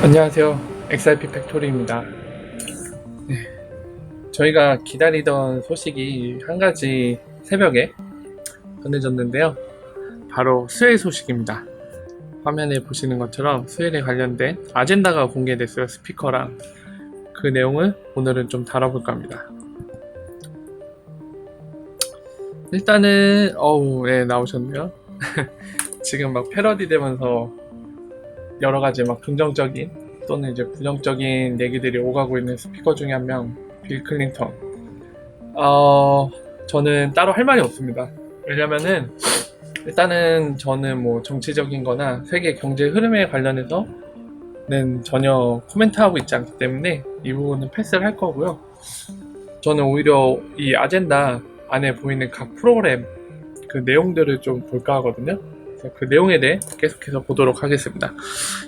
안녕하세요. XRP 팩토리입니다. 네, 저희가 기다리던 소식이 한 가지 새벽에 전해졌는데요. 바로 스웰 소식입니다. 화면에 보시는 것처럼 스웰에 관련된 아젠다가 공개됐어요. 스피커랑 그 내용을 오늘은 좀 다뤄볼까 합니다. 일단은 어우 네 나오셨네요. 지금 막 패러디 되면서 여러 가지 막 긍정적인 또는 이제 부정적인 얘기들이 오가고 있는 스피커 중에 한 명, 빌 클린턴. 어, 저는 따로 할 말이 없습니다. 왜냐면은, 일단은 저는 뭐 정치적인 거나 세계 경제 흐름에 관련해서는 전혀 코멘트하고 있지 않기 때문에 이 부분은 패스를 할 거고요. 저는 오히려 이 아젠다 안에 보이는 각 프로그램 그 내용들을 좀 볼까 하거든요. 그 내용에 대해 계속해서 보도록 하겠습니다.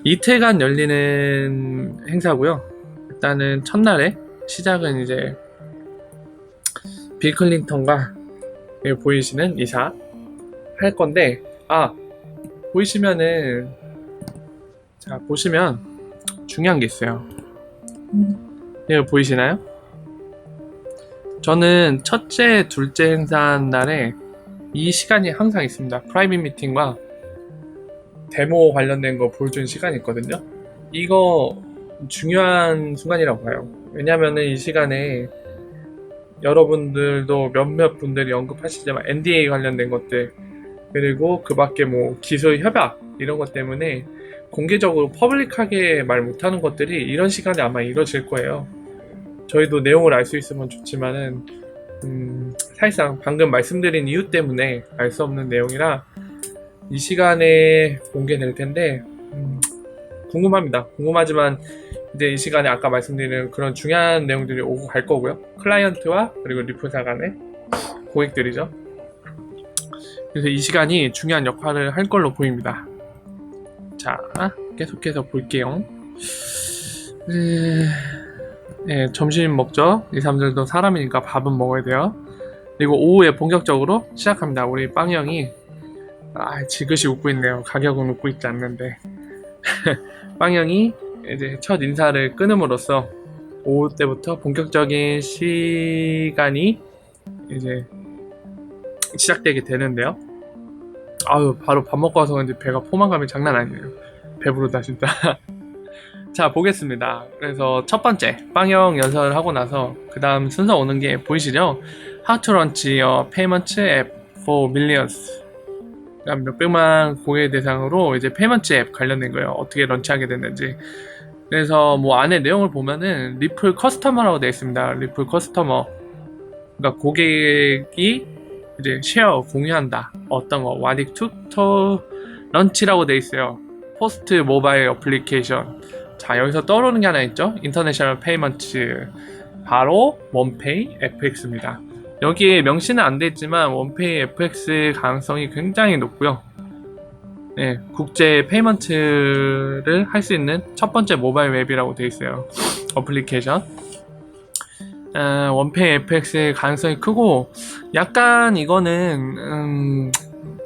이틀간 열리는 행사고요. 일단은 첫날에 시작은 이제 빌 클린턴과 여기 보이시는 이사 할 건데 아 보이시면은 자 보시면 중요한 게 있어요. 이거 보이시나요? 저는 첫째, 둘째 행사 날에 이 시간이 항상 있습니다. 프라이빗 미팅과 데모 관련된 거 보여주는 시간이 있거든요. 이거 중요한 순간이라고 봐요. 왜냐면은 이 시간에 여러분들도 몇몇 분들이 언급하시지만 NDA 관련된 것들 그리고 그 밖에 뭐 기술 협약 이런 것 때문에 공개적으로 퍼블릭하게 말 못하는 것들이 이런 시간에 아마 이루어질 거예요. 저희도 내용을 알 수 있으면 좋지만은 음, 사실상 방금 말씀드린 이유 때문에 알 수 없는 내용이라 이 시간에 공개될 텐데 음, 궁금합니다. 궁금하지만 이제 이 시간에 아까 말씀드린 그런 중요한 내용들이 오고 갈 거고요. 클라이언트와 그리고 리플사 간의 고객들이죠. 그래서 이 시간이 중요한 역할을 할 걸로 보입니다. 자, 계속해서 볼게요. 음, 네, 점심 먹죠. 이 사람들도 사람이니까 밥은 먹어야 돼요. 그리고 오후에 본격적으로 시작합니다. 우리 빵이 형이 아, 지그시 웃고 있네요. 가격은 웃고 있지 않는데. 빵이 형이 이제 첫 인사를 끊음으로써 오후 때부터 본격적인 시간이 이제 시작되게 되는데요. 아유, 바로 밥 먹고 와서 그런지 배가 포만감이 장난 아니에요. 배부르다, 진짜. 자, 보겠습니다. 그래서 첫 번째, 빵형 연설을 하고 나서, 그 다음 순서 오는 게 보이시죠? How to launch your payment app for millions. 그러니까 몇백만 고객 대상으로 이제 페이먼트 앱 관련된 거예요. 어떻게 런치하게 됐는지. 그래서 뭐 안에 내용을 보면은 리플 커스터머라고 되어 있습니다. 리플 커스터머. 그러니까 고객이 이제 쉐어 공유한다. 어떤 거 와딕 투터 런치라고 되어 있어요. 포스트 모바일 어플리케이션. 자 여기서 떠오르는 게 하나 있죠. 인터내셔널 페이먼트. 바로 원페이 FX입니다. 여기에 명시는 안돼 있지만 원페이 FX 가능성이 굉장히 높고요. 네, 국제 페이먼트를 할 수 있는 첫 번째 모바일 웹이라고 되어 있어요. 어플리케이션. 어, 원페이 FX 가능성이 크고 약간 이거는 음,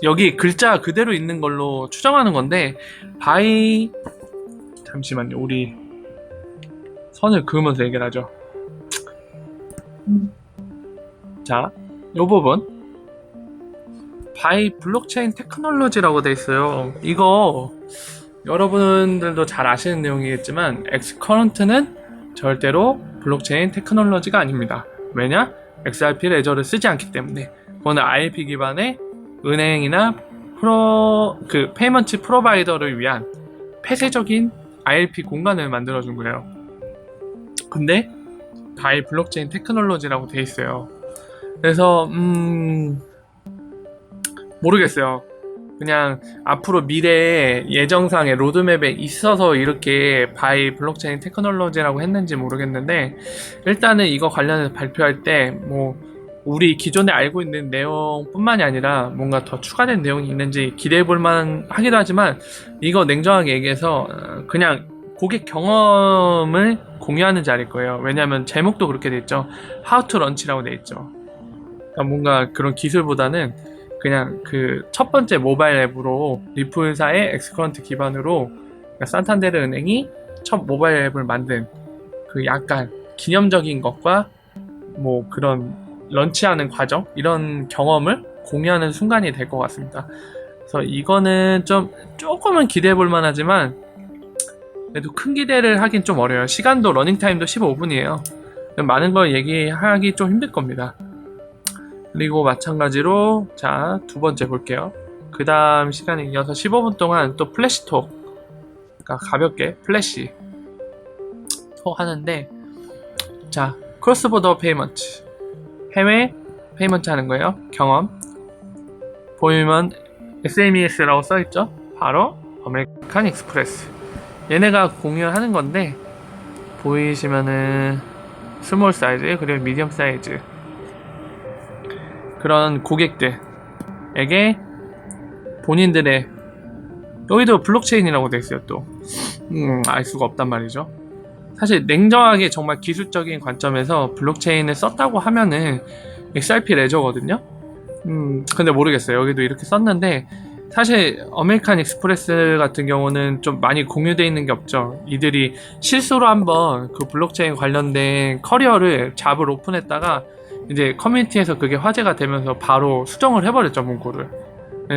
여기 글자 그대로 있는 걸로 추정하는 건데 바이 잠시만요 우리 선을 그으면서 얘기를 하죠 자, 요 부분 바이 블록체인 테크놀로지라고 돼 있어요. 이거 여러분들도 잘 아시는 내용이겠지만 엑스커런트는 절대로 블록체인 테크놀로지가 아닙니다. 왜냐? XRP 레저를 쓰지 않기 때문에 그거는 IRP 기반의 은행이나 프로 그 페이먼트 프로바이더를 위한 폐쇄적인 IRP 공간을 만들어 준 거예요. 근데 바이 블록체인 테크놀로지라고 돼 있어요. 그래서 음 모르겠어요. 그냥 앞으로 미래의 예정상의 로드맵에 있어서 이렇게 바이 블록체인 테크놀로지라고 했는지 모르겠는데 일단은 이거 관련해서 발표할 때 뭐 우리 기존에 알고 있는 내용뿐만이 아니라 뭔가 더 추가된 내용이 있는지 기대해 볼 만 하기도 하지만 이거 냉정하게 얘기해서 어, 그냥 고객 경험을 공유하는 자리일 거예요. 왜냐하면 제목도 그렇게 돼 있죠. How to Launch라고 돼 있죠. 그러니까 뭔가 그런 기술보다는 그냥 그 첫 번째 모바일 앱으로 리플사의 엑스커런트 기반으로 그러니까 산탄데르 은행이 첫 모바일 앱을 만든 그 약간 기념적인 것과 뭐 그런 런치하는 과정 이런 경험을 공유하는 순간이 될 것 같습니다. 그래서 이거는 좀 조금은 기대해 볼 만하지만 그래도 큰 기대를 하긴 좀 어려요. 시간도 러닝 타임도 15분이에요. 많은 걸 얘기하기 좀 힘들 겁니다. 그리고 마찬가지로 자 두 번째 볼게요. 그 다음 시간에 이어서 15분 동안 또 플래시톡 그러니까 가볍게 플래시 톡 하는데 자 크로스보더 페이먼트 해외 페이먼트 하는 거예요. 경험 보이면 SMES라고 써있죠. 바로 아메리칸 익스프레스 얘네가 공유하는 건데 보이시면은 스몰 사이즈 그리고 미디엄 사이즈 그런 고객들에게 본인들의 여기도 블록체인이라고 돼 있어요 또. 음, 알 수가 없단 말이죠. 사실 냉정하게 정말 기술적인 관점에서 블록체인을 썼다고 하면은 XRP 레저거든요. 음 근데 모르겠어요. 여기도 이렇게 썼는데 사실 어메리칸 익스프레스 같은 경우는 좀 많이 공유되어 있는 게 없죠. 이들이 실수로 한번 그 블록체인 관련된 커리어를 잡을 오픈했다가 이제 커뮤니티에서 그게 화제가 되면서 바로 수정을 해버렸죠, 문구를.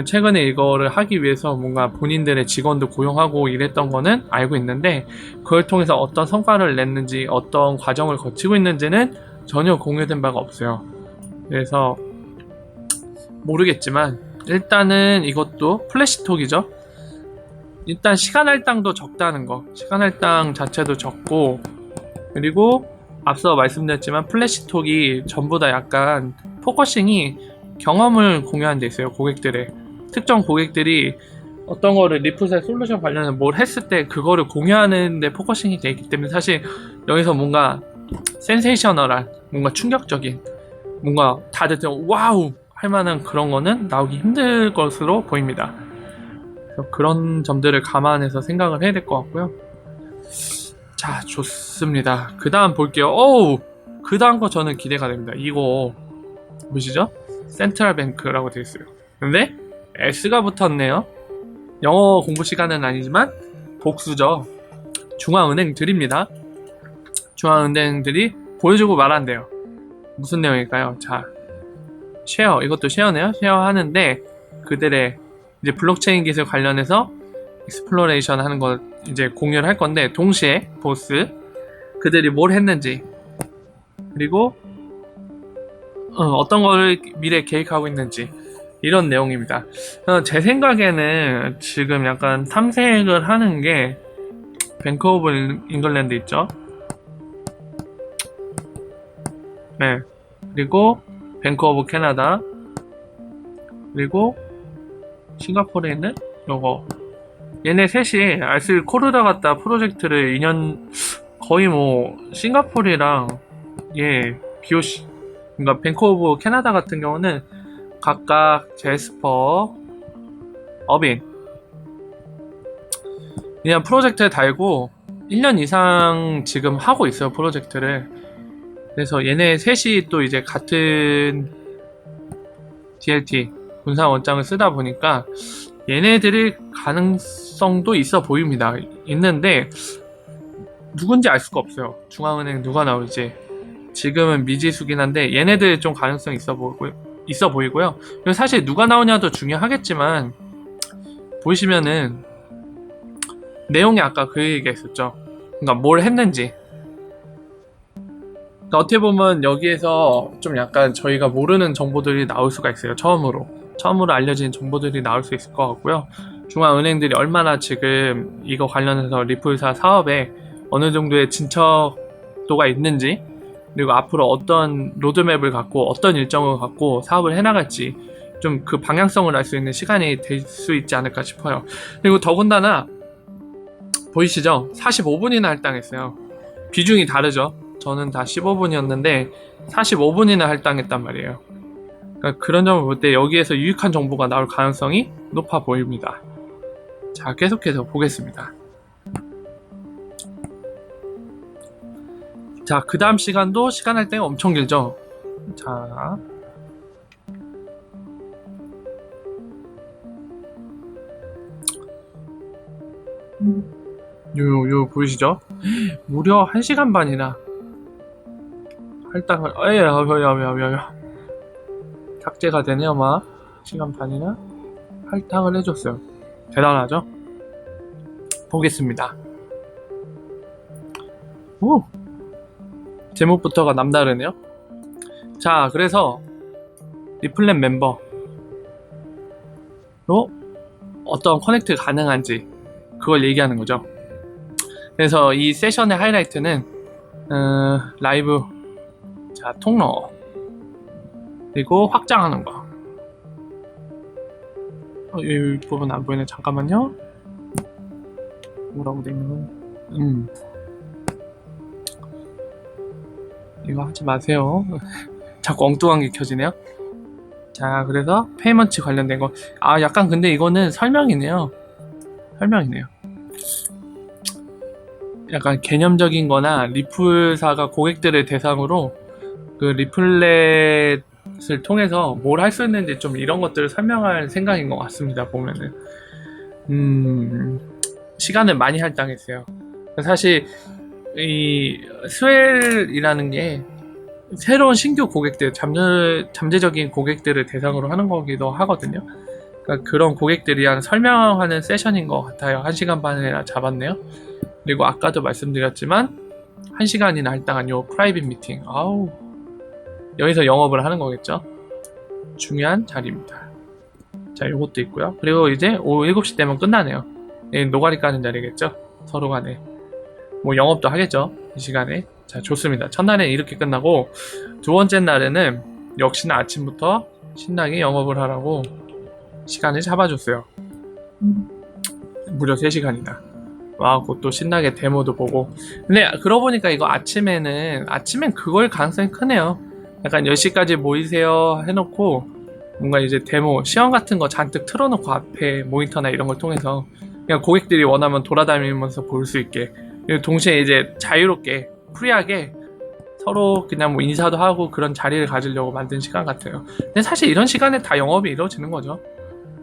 최근에 이거를 하기 위해서 뭔가 본인들의 직원도 고용하고 이랬던 거는 알고 있는데 그걸 통해서 어떤 성과를 냈는지 어떤 과정을 거치고 있는지는 전혀 공유된 바가 없어요. 그래서 모르겠지만 일단은 이것도 플래시톡이죠. 일단 시간 할당도 적다는 거. 시간 할당 자체도 적고 그리고 앞서 말씀드렸지만 플래시톡이 전부 다 약간 포커싱이 경험을 공유한 데 있어요. 고객들의 특정 고객들이 어떤 거를 리프셋 솔루션 관련해서 뭘 했을 때 그거를 공유하는 데 포커싱이 돼 있기 때문에 사실 여기서 뭔가 센세이셔널한 뭔가 충격적인 뭔가 다들 좀 와우 할 만한 그런 거는 나오기 힘들 것으로 보입니다. 그런 점들을 감안해서 생각을 해야 될 것 같고요. 자, 좋습니다. 그 다음 볼게요. 어우! 그 다음 거 저는 기대가 됩니다. 이거, 보시죠? 센트럴 뱅크라고 되어 있어요. 근데, S가 붙었네요. 영어 공부 시간은 아니지만, 복수죠. 중앙은행들입니다. 중앙은행들이 보여주고 말한대요. 무슨 내용일까요? 자, 쉐어 이것도 쉐어네요. 쉐어 하는데 그들의 이제 블록체인 기술 관련해서 익스플로레이션 하는 거 이제 공유를 할 건데 동시에 보스 그들이 뭘 했는지 그리고 어, 떤 거를 미래에 계획하고 있는지 이런 내용입니다. 어, 제 생각에는 지금 약간 탐색을 하는 게 뱅크 오브 잉글랜드 있죠? 네. 그리고 뱅크 오브 캐나다 그리고 싱가포르에 있는 요거 얘네 셋이 알쓸 코르다 같다 프로젝트를 2년 거의 뭐 싱가포르랑 예 비오시 그러니까 오브 캐나다 같은 경우는 각각 제스퍼 어빈. 그냥 프로젝트에 달고 1년 이상 지금 하고 있어요 프로젝트를. 그래서 얘네 셋이 또 이제 같은 DLT 군사 원장을 쓰다 보니까 얘네들이 가능성도 있어 보입니다. 있는데 누군지 알 수가 없어요. 중앙은행 누가 나올지. 지금은 미지수긴 한데 얘네들 좀 가능성 있어 보이고 있어 보이고요. 사실 누가 나오냐도 중요하겠지만 보시면은 내용이 아까 그 얘기했었죠. 그러니까 뭘 했는지 그러니까 어떻게 보면 여기에서 좀 약간 저희가 모르는 정보들이 나올 수가 있어요. 처음으로. 처음으로 알려진 정보들이 나올 수 있을 것 같고요. 중앙은행들이 얼마나 지금 이거 관련해서 리플사 사업에 어느 정도의 진척도가 있는지 그리고 앞으로 어떤 로드맵을 갖고 어떤 일정을 갖고 사업을 해나갈지 좀 그 방향성을 알 수 있는 시간이 될 수 있지 않을까 싶어요. 그리고 더군다나 보이시죠? 45분이나 할당했어요. 비중이 다르죠. 저는 다 15분이었는데 45분이나 할당했단 말이에요. 그러니까 그런 점을 볼 때 여기에서 유익한 정보가 나올 가능성이 높아 보입니다. 자, 계속해서 보겠습니다. 자, 그 다음 시간도 시간 할당이 엄청 길죠? 자. 요, 요, 보이시죠? 무려 1시간 반이나 할당을, 에이, 야, 야, 야, 야, 야. 삭제가 되네요, 아마. 시간 반이나 할당을 해줬어요. 대단하죠? 보겠습니다. 오! 제목부터가 남다르네요. 자, 그래서 리플랜 멤버로 어떤 커넥트 가능한지 그걸 얘기하는 거죠. 그래서 이 세션의 하이라이트는 어, 라이브 자 통로 그리고 확장하는 거. 어, 이 부분 안 보이네. 잠깐만요. 뭐라고 돼 있는 건? 음. 이거 하지 마세요. 자꾸 엉뚱한 게 켜지네요. 자, 그래서 페이먼트 관련된 거. 아, 약간 근데 이거는 설명이네요. 설명이네요. 약간 개념적인 거나 리플사가 고객들을 대상으로 그 리플렛 을 통해서 뭘 할 수 있는지 좀 이런 것들을 설명할 생각인 것 같습니다. 보면은. 음, 시간을 많이 할당했어요. 사실 이 스웰이라는 게 새로운 신규 고객들, 잠재, 잠재적인 고객들을 대상으로 하는 거기도 하거든요. 그러니까 그런 고객들이랑 설명하는 세션인 것 같아요. 1시간 반이나 잡았네요. 그리고 아까도 말씀드렸지만 1시간이나 할당한 요 프라이빗 미팅. 아우. 여기서 영업을 하는 거겠죠. 중요한 자리입니다. 자, 요것도 있고요. 그리고 이제 오후 7시 되면 끝나네요. 예, 노가리 까는 자리겠죠. 서로 간에. 뭐 영업도 하겠죠. 이 시간에. 자, 좋습니다. 첫날에 이렇게 끝나고 두 번째 날에는 역시나 아침부터 신나게 영업을 하라고 시간을 잡아줬어요. 무려 3시간이나. 와, 그것도 신나게 데모도 보고. 근데 그러고 보니까 이거 아침에는, 아침엔 그걸 가능성이 크네요. 약간 10시까지 모이세요 해놓고 뭔가 이제 데모, 시험 같은 거 잔뜩 틀어놓고 앞에 모니터나 이런 걸 통해서 그냥 고객들이 원하면 돌아다니면서 볼 수 있게 그리고 동시에 이제 자유롭게 프리하게 서로 그냥 뭐 인사도 하고 그런 자리를 가지려고 만든 시간 같아요. 근데 사실 이런 시간에 다 영업이 이루어지는 거죠.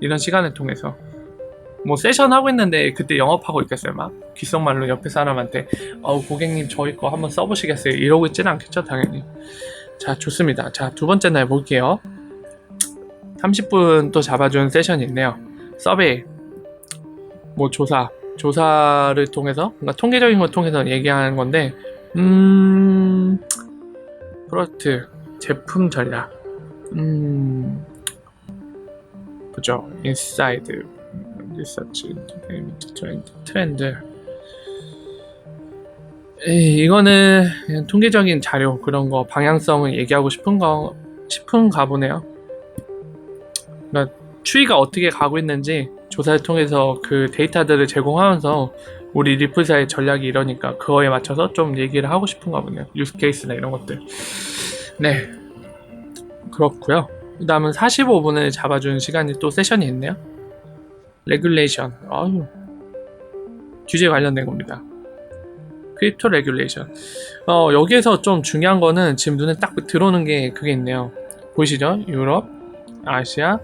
이런 시간을 통해서. 뭐 세션 하고 있는데 그때 영업하고 있겠어요 막 귓속말로 옆에 사람한테 어우 고객님 저희 거 한번 써보시겠어요 이러고 있지는 않겠죠 당연히 자 좋습니다. 자 두 번째 날 볼게요. 30분 또 잡아준 세션이 있네요. 서베이. 뭐 조사. 조사를 통해서 뭔가 통계적인 걸 통해서 얘기하는 건데 음 프로젝트 제품 전략. 음 그죠. 인사이드 리서치 트렌드 트렌드 에이, 이거는 그냥 통계적인 자료 그런 거 방향성을 얘기하고 싶은 거 싶은가 보네요. 그러니까 추이가 어떻게 가고 있는지 조사를 통해서 그 데이터들을 제공하면서 우리 리플사의 전략이 이러니까 그거에 맞춰서 좀 얘기를 하고 싶은가 보네요. 유스 케이스나 이런 것들. 네. 그렇고요. 그 다음은 45분을 잡아주는 시간이 또 세션이 있네요. 레귤레이션. 아유. 규제 관련된 겁니다. 크립토 레귤레이션. 어, 여기에서 좀 중요한 거는 지금 눈에 딱 들어오는 게 그게 있네요. 보이시죠? 유럽, 아시아,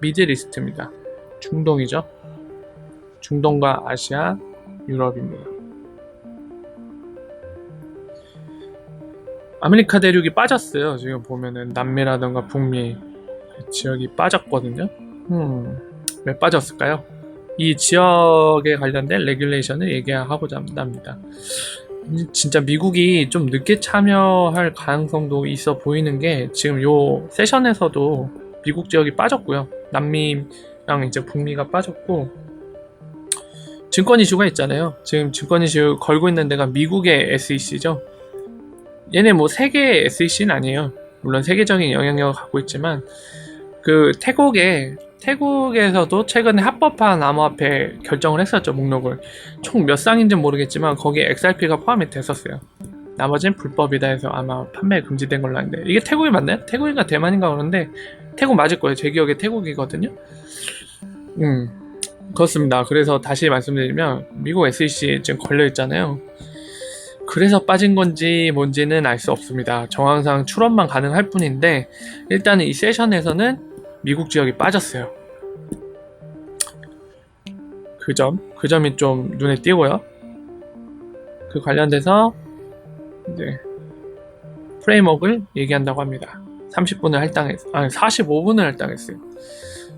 미드리스트입니다. 중동이죠. 중동과 아시아, 유럽입니다. 아메리카 대륙이 빠졌어요. 지금 보면은 남미라던가 북미 그 지역이 빠졌거든요. 음, 왜 빠졌을까요? 이 지역에 관련된 레귤레이션을 얘기하고자 합니다. 진짜 미국이 좀 늦게 참여할 가능성도 있어 보이는 게 지금 요 세션에서도 미국 지역이 빠졌고요. 남미랑 이제 북미가 빠졌고 증권 이슈가 있잖아요. 지금 증권 이슈 걸고 있는 데가 미국의 SEC죠. 얘네 뭐 세계 SEC는 아니에요. 물론 세계적인 영향력을 갖고 있지만 그 태국에 태국에서도 최근에 합법화한 암호화폐 결정을 했었죠 목록을. 총 몇 쌍인지는 모르겠지만 거기에 XRP가 포함이 됐었어요. 나머지는 불법이다 해서 아마 판매 금지된 걸로 아는데. 이게 태국이 맞나요? 태국인가 대만인가 그런데 태국 맞을 거예요. 제 기억에 태국이거든요. 음 그렇습니다. 그래서 다시 말씀드리면 미국 SEC 지금 걸려 있잖아요. 그래서 빠진 건지 뭔지는 알 수 없습니다. 정황상 출원만 가능할 뿐인데 일단은 이 세션에서는 미국 지역이 빠졌어요. 그 점, 그 점이 좀 눈에 띄고요. 그 관련돼서 이제 프레임워크를 얘기한다고 합니다. 30분을 할당했, 아니 45분을 할당했어요.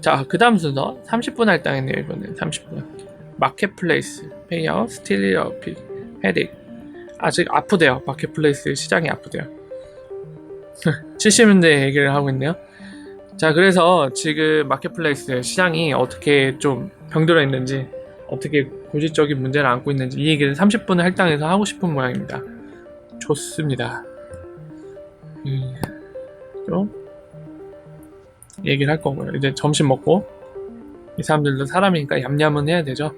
자, 그 다음 순서 30분 할당했네요, 이번엔 30분. 마켓플레이스, 페이아웃, 스틸 어픽, 헤딕. 아직 아프대요. 마켓플레이스 시장이 아프대요. 70년대 얘기를 하고 있네요. 자, 그래서 지금 마켓플레이스 시장이 어떻게 좀 병들어 있는지, 어떻게 고질적인 문제를 안고 있는지 이 얘기를 30분을 할당해서 하고 싶은 모양입니다. 좋습니다. 음, 좀 얘기를 할 거고요. 이제 점심 먹고 이 사람들도 사람이니까 얌얌은 해야 되죠.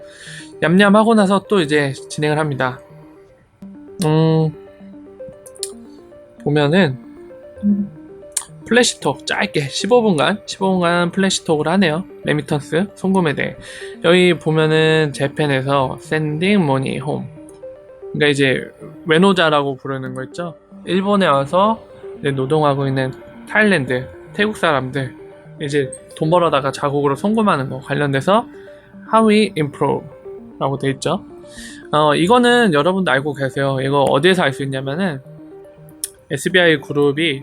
얌얌하고 나서 또 이제 진행을 합니다. 음, 보면은 플래시톡 짧게 15분간 15분간 플래시톡을 하네요. 레미턴스 송금에 대해 여기 보면은 재팬에서 sending money home 그러니까 이제 외노자라고 부르는 거 있죠. 일본에 와서 노동하고 있는 타일랜드 태국 사람들 이제 돈 벌어다가 자국으로 송금하는 거 관련돼서 we improve라고 돼 있죠. 어 이거는 여러분도 알고 계세요. 이거 어디에서 알 수 있냐면은 SBI 그룹이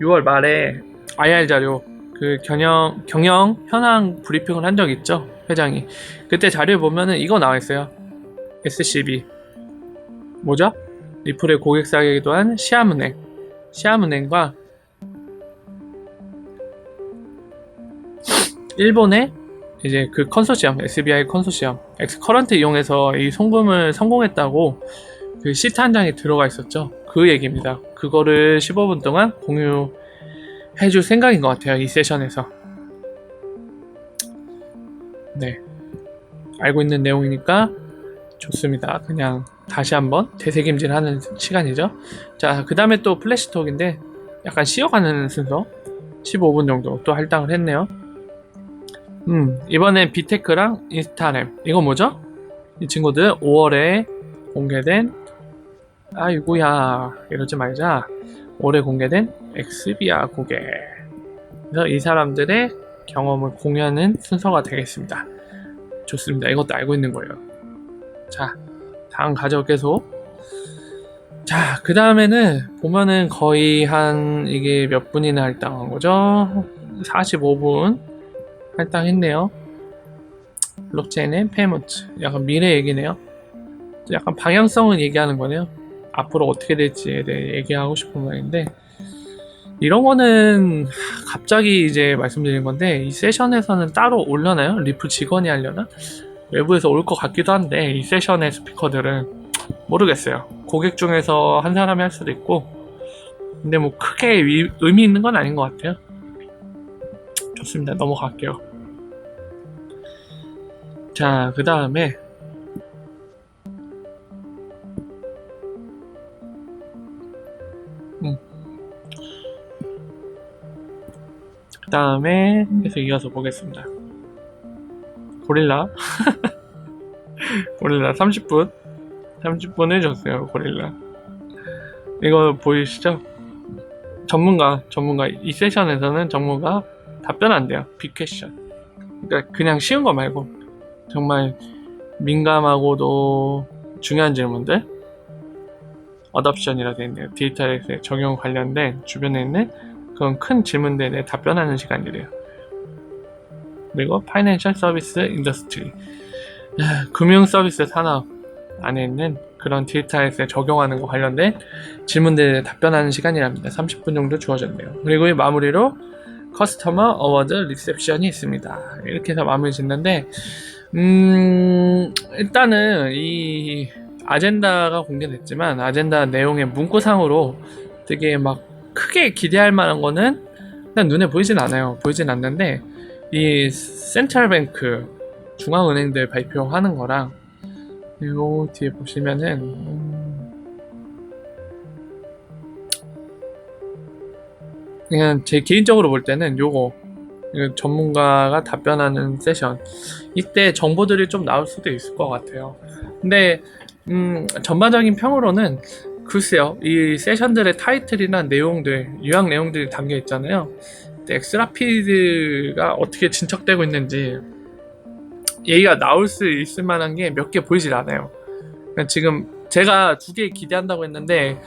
6월 말에 IR 자료 그 경영 경영 현황 브리핑을 한 적 있죠 회장이. 그때 자료 보면은 이거 나와 있어요. SCB 뭐죠? 리플의 고객 사기도 한 시아은행. 시아은행과 일본의 이제 그 컨소시엄 SBI 컨소시엄 엑스커런트 이용해서 이 송금을 성공했다고 그 시트 한 장에 들어가 있었죠. 그 얘기입니다 그거를 15분 동안 공유해 줄 생각인 것 같아요 이 세션에서. 네. 알고 있는 내용이니까 좋습니다. 그냥 다시 한번 되새김질 하는 시간이죠. 자 그 다음에 또 플래시톡인데 약간 쉬어가는 순서. 15분 정도 또 할당을 했네요. 음 이번엔 비테크랑 인스타램. 이거 뭐죠? 이 친구들 5월에 공개된 아이고야 이러지 말자. 올해 공개된 엑스비아 고객 그래서 이 사람들의 경험을 공유하는 순서가 되겠습니다. 좋습니다. 이것도 알고 있는 거예요. 자 다음 가죠 계속. 자 그 다음에는 보면은 거의 한 이게 몇 분이나 할당한 거죠? 45분 할당했네요. 블록체인의 페이먼트. 약간 미래 얘기네요. 약간 방향성을 얘기하는 거네요 앞으로 어떻게 될지에 대해 얘기하고 싶은 말인데 이런 거는 갑자기 이제 말씀드린 건데 이 세션에서는 따로 올려나요? 리플 직원이 하려나? 외부에서 올 것 같기도 한데 이 세션의 스피커들은 모르겠어요. 고객 중에서 한 사람이 할 수도 있고 근데 뭐 크게 위- 의미 있는 건 아닌 것 같아요. 좋습니다. 넘어갈게요. 자, 그 다음에 다음에 계속 이어서 보겠습니다. 고릴라. 고릴라 30분. 30분을 줬어요, 고릴라. 이거 보이시죠? 전문가, 전문가. 이 세션에서는 전문가 답변 안 돼요. 빅퀘션. 그러니까 그냥 쉬운 거 말고 정말 민감하고도 중요한 질문들. 어답션이라 되어 있네요. 데이터베이스에 적용 관련된 주변에 있는 그런 큰 질문들에 대해 답변하는 시간이래요. 그리고 파이낸셜 서비스 인더스트리 금융 서비스 산업 안에 있는 그런 데이터에서 적용하는 거 관련된 질문들에 답변하는 시간이랍니다. 30분 정도 주어졌네요. 그리고 이 마무리로 커스터머 어워드 리셉션이 있습니다. 이렇게 해서 마무리 짓는데 음 일단은 이 아젠다가 공개됐지만 아젠다 내용의 문구상으로 되게 막 크게 기대할 만한 거는 그냥 눈에 보이진 않아요. 보이진 않는데 이 센트럴뱅크 중앙은행들 발표하는 거랑 요 뒤에 보시면은 음, 그냥 제 개인적으로 볼 때는 요거 이거 전문가가 답변하는 세션 이때 정보들이 좀 나올 수도 있을 것 같아요. 근데 음, 전반적인 평으로는 글쎄요, 이 세션들의 타이틀이나 내용들, 유학 내용들이 담겨 있잖아요. 엑스라피드가 어떻게 진척되고 있는지 얘기가 나올 수 있을 만한 게 몇 개 보이질 않아요. 그러니까 지금 제가 두 개 기대한다고 했는데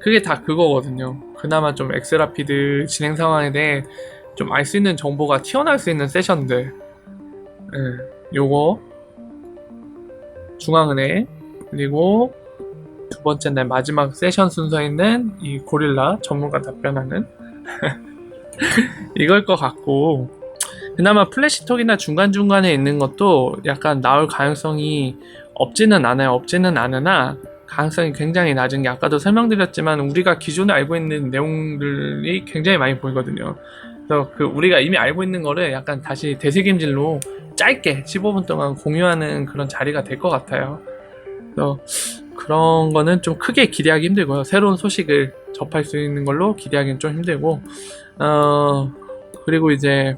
그게 다 그거거든요. 그나마 좀 엑스라피드 진행 상황에 대해 좀 알 수 있는 정보가 튀어나올 수 있는 세션들. 예, 요거 중앙은행 그리고 두 번째 날 마지막 세션 순서에 있는 이 고릴라 전문가 답변하는 이걸 것 같고 그나마 플래시톡이나 중간중간에 있는 것도 약간 나올 가능성이 없지는 않아요. 없지는 않으나 가능성이 굉장히 낮은 게 아까도 설명드렸지만 우리가 기존에 알고 있는 내용들이 굉장히 많이 보이거든요. 그래서 그 우리가 이미 알고 있는 거를 약간 다시 되새김질로 짧게 15분 동안 공유하는 그런 자리가 될 것 같아요. 그래서 그런 거는 좀 크게 기대하기 힘들고요. 새로운 소식을 접할 수 있는 걸로 기대하기는 좀 힘들고, 어, 그리고 이제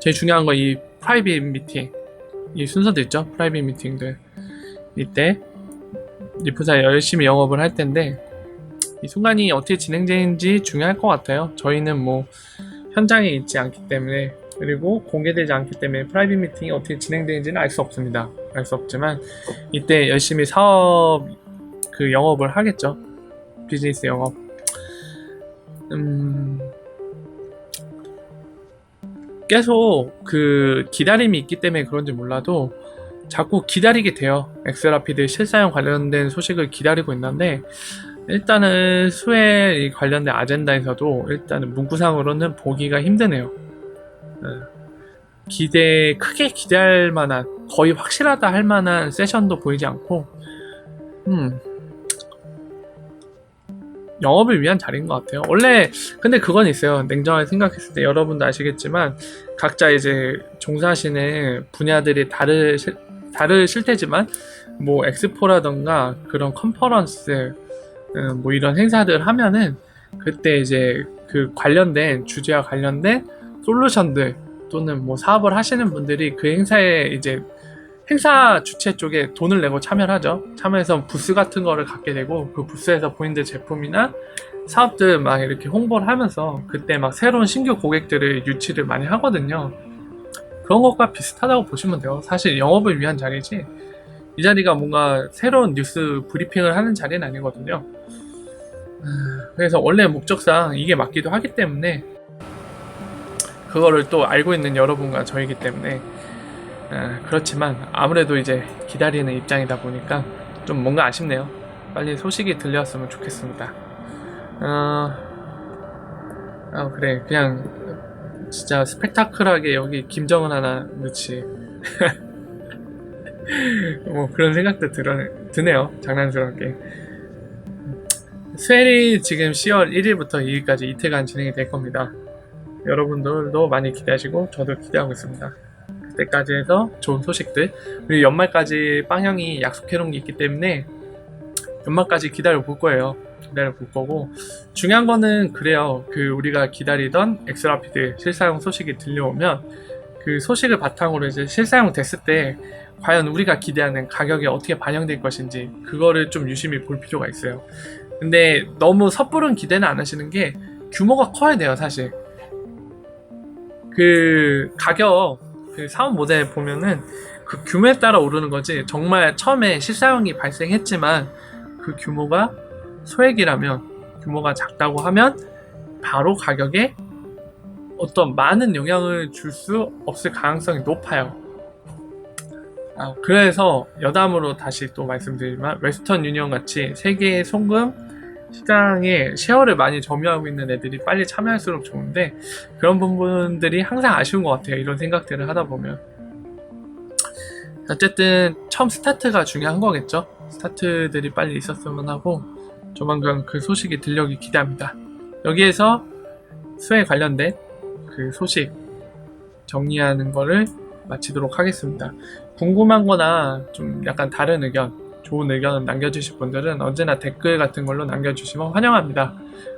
제일 중요한 거 이 프라이빗 미팅, 이 순서도 있죠. 프라이빗 미팅들. 이때 리프사 열심히 영업을 할 텐데, 이 순간이 어떻게 진행되는지 중요할 것 같아요. 저희는 뭐 현장에 있지 않기 때문에 그리고 공개되지 않기 때문에 프라이빗 미팅이 어떻게 진행되는지는 알 수 없습니다. 알 수 없지만 이때 열심히 사업 그 영업을 하겠죠. 비즈니스 영업. 음, 계속 그 기다림이 있기 때문에 그런지 몰라도 자꾸 기다리게 돼요. 엑스라피드 실사용 관련된 소식을 기다리고 있는데 일단은 수혜 관련된 아젠다에서도 일단은 문구상으로는 보기가 힘드네요. 네. 기대 크게 기대할 만한 거의 확실하다 할 만한 세션도 보이지 않고 음 영업을 위한 자리인 것 같아요. 원래 근데 그건 있어요. 냉정하게 생각했을 때 여러분도 아시겠지만 각자 이제 종사하시는 분야들이 다르실 다르실 테지만 뭐 엑스포라던가 그런 컨퍼런스 음, 뭐 이런 행사들 하면은 그때 이제 그 관련된 주제와 관련된 솔루션들 또는 뭐 사업을 하시는 분들이 그 행사에 이제 행사 주최 쪽에 돈을 내고 참여를 하죠. 참여해서 부스 같은 거를 갖게 되고 그 부스에서 본인들 제품이나 사업들 막 이렇게 홍보를 하면서 그때 막 새로운 신규 고객들을 유치를 많이 하거든요. 그런 것과 비슷하다고 보시면 돼요. 사실 영업을 위한 자리지 이 자리가 뭔가 새로운 뉴스 브리핑을 하는 자리는 아니거든요. 그래서 원래 목적상 이게 맞기도 하기 때문에 그거를 또 알고 있는 여러분과 저이기 때문에 아, 그렇지만 아무래도 이제 기다리는 입장이다 보니까 좀 뭔가 아쉽네요. 빨리 소식이 들려왔으면 좋겠습니다. 어, 아 그래 그냥 진짜 스펙타클하게 여기 김정은 하나 넣지. 뭐 그런 생각도 들어, 드네요. 장난스럽게. 스웰이 지금 10월 1일부터 2일까지 이틀간 진행이 될 겁니다. 여러분들도 많이 기대하시고 저도 기대하고 있습니다. 그때까지 해서 좋은 소식들 그리고 연말까지 빵형이 약속해놓은 게 있기 때문에 연말까지 기다려 볼 거예요. 기다려 볼 거고 중요한 거는 그래요. 그 우리가 기다리던 엑스라피드 실사용 소식이 들려오면 그 소식을 바탕으로 이제 실사용 됐을 때 과연 우리가 기대하는 가격이 어떻게 반영될 것인지 그거를 좀 유심히 볼 필요가 있어요. 근데 너무 섣부른 기대는 안 하시는 게 규모가 커야 돼요, 사실. 그 가격 그 사업 모델 보면은 그 규모에 따라 오르는 거지 정말 처음에 실사용이 발생했지만 그 규모가 소액이라면 규모가 작다고 하면 바로 가격에 어떤 많은 영향을 줄 수 없을 가능성이 높아요. 아, 그래서 여담으로 다시 또 말씀드리지만 웨스턴 유니언 같이 세계의 송금 시장에 쉐어를 많이 점유하고 있는 애들이 빨리 참여할수록 좋은데 그런 부분들이 항상 아쉬운 것 같아요. 이런 생각들을 하다 보면 어쨌든 처음 스타트가 중요한 거겠죠. 스타트들이 빨리 있었으면 하고 조만간 그 소식이 들려오기 기대합니다. 여기에서 수에 관련된 그 소식 정리하는 거를 마치도록 하겠습니다. 궁금한 거나 좀 약간 다른 의견 좋은 의견 남겨주실 분들은 언제나 댓글 같은 걸로 남겨주시면 환영합니다.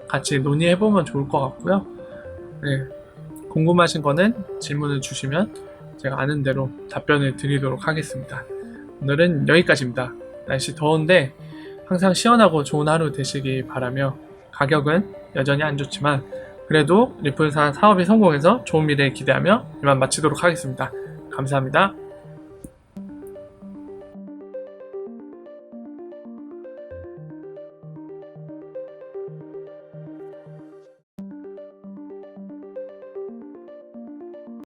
같이 논의해보면 좋을 것 같고요. 네. 궁금하신 거는 질문을 주시면 제가 아는 대로 답변을 드리도록 하겠습니다. 오늘은 여기까지입니다. 날씨 더운데 항상 시원하고 좋은 하루 되시기 바라며 가격은 여전히 안 좋지만 그래도 리플사 사업이 성공해서 좋은 미래 기대하며 이만 마치도록 하겠습니다. 감사합니다.